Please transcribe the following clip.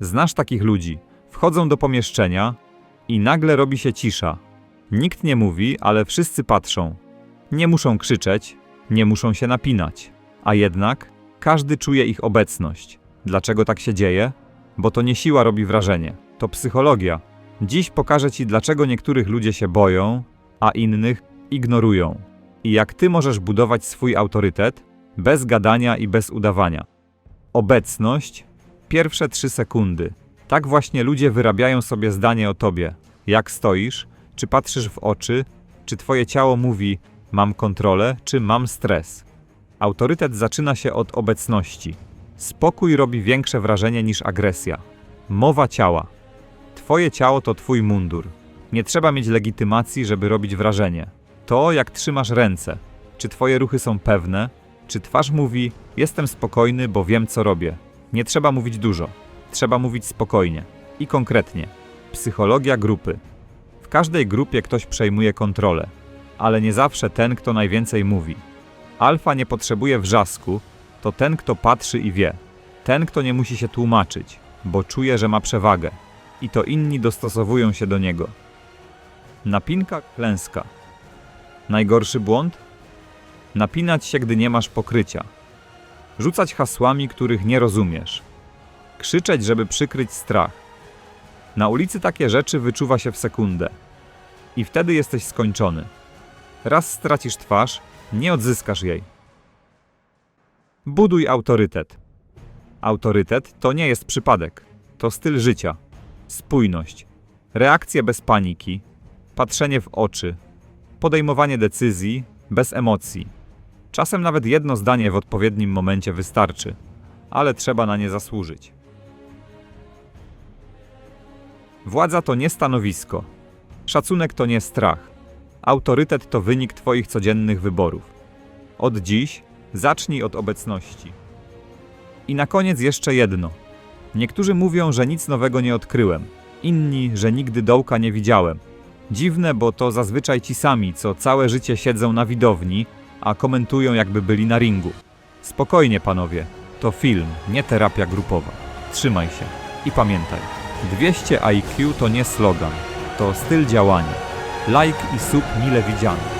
Znasz takich ludzi. Wchodzą do pomieszczenia i nagle robi się cisza. Nikt nie mówi, ale wszyscy patrzą. Nie muszą krzyczeć, nie muszą się napinać. A jednak każdy czuje ich obecność. Dlaczego tak się dzieje? Bo to nie siła robi wrażenie, to psychologia. Dziś pokażę Ci, dlaczego niektórych ludzie się boją, a innych ignorują. I jak Ty możesz budować swój autorytet bez gadania i bez udawania. Obecność pierwsze trzy sekundy. Tak właśnie ludzie wyrabiają sobie zdanie o Tobie. Jak stoisz, czy patrzysz w oczy, czy Twoje ciało mówi mam kontrolę, czy mam stres. Autorytet zaczyna się od obecności. Spokój robi większe wrażenie niż agresja. Mowa ciała. Twoje ciało to twój mundur. Nie trzeba mieć legitymacji, żeby robić wrażenie. To, jak trzymasz ręce. Czy twoje ruchy są pewne? Czy twarz mówi: Jestem spokojny, bo wiem, co robię? Nie trzeba mówić dużo. Trzeba mówić spokojnie i konkretnie. Psychologia grupy. W każdej grupie ktoś przejmuje kontrolę, ale nie zawsze ten, kto najwięcej mówi. Alfa nie potrzebuje wrzasku, to ten, kto patrzy i wie. Ten, kto nie musi się tłumaczyć, bo czuje, że ma przewagę. I to inni dostosowują się do niego. Napinka, klęska. Najgorszy błąd? Napinać się, gdy nie masz pokrycia. Rzucać hasłami, których nie rozumiesz. Krzyczeć, żeby przykryć strach. Na ulicy takie rzeczy wyczuwa się w sekundę. I wtedy jesteś skończony. Raz stracisz twarz, nie odzyskasz jej. Buduj autorytet. Autorytet to nie jest przypadek, to styl życia, spójność, reakcje bez paniki, patrzenie w oczy, podejmowanie decyzji bez emocji. Czasem nawet jedno zdanie w odpowiednim momencie wystarczy, ale trzeba na nie zasłużyć. Władza to nie stanowisko, szacunek to nie strach, autorytet to wynik Twoich codziennych wyborów. Od dziś zacznij od obecności. I na koniec jeszcze jedno. Niektórzy mówią, że nic nowego nie odkryłem, inni, że nigdy dołka nie widziałem. Dziwne, bo to zazwyczaj ci sami, co całe życie siedzą na widowni, a komentują, jakby byli na ringu. Spokojnie, panowie, to film, nie terapia grupowa. Trzymaj się i pamiętaj: 200 IQ to nie slogan, to styl działania. Like i sub mile widziany.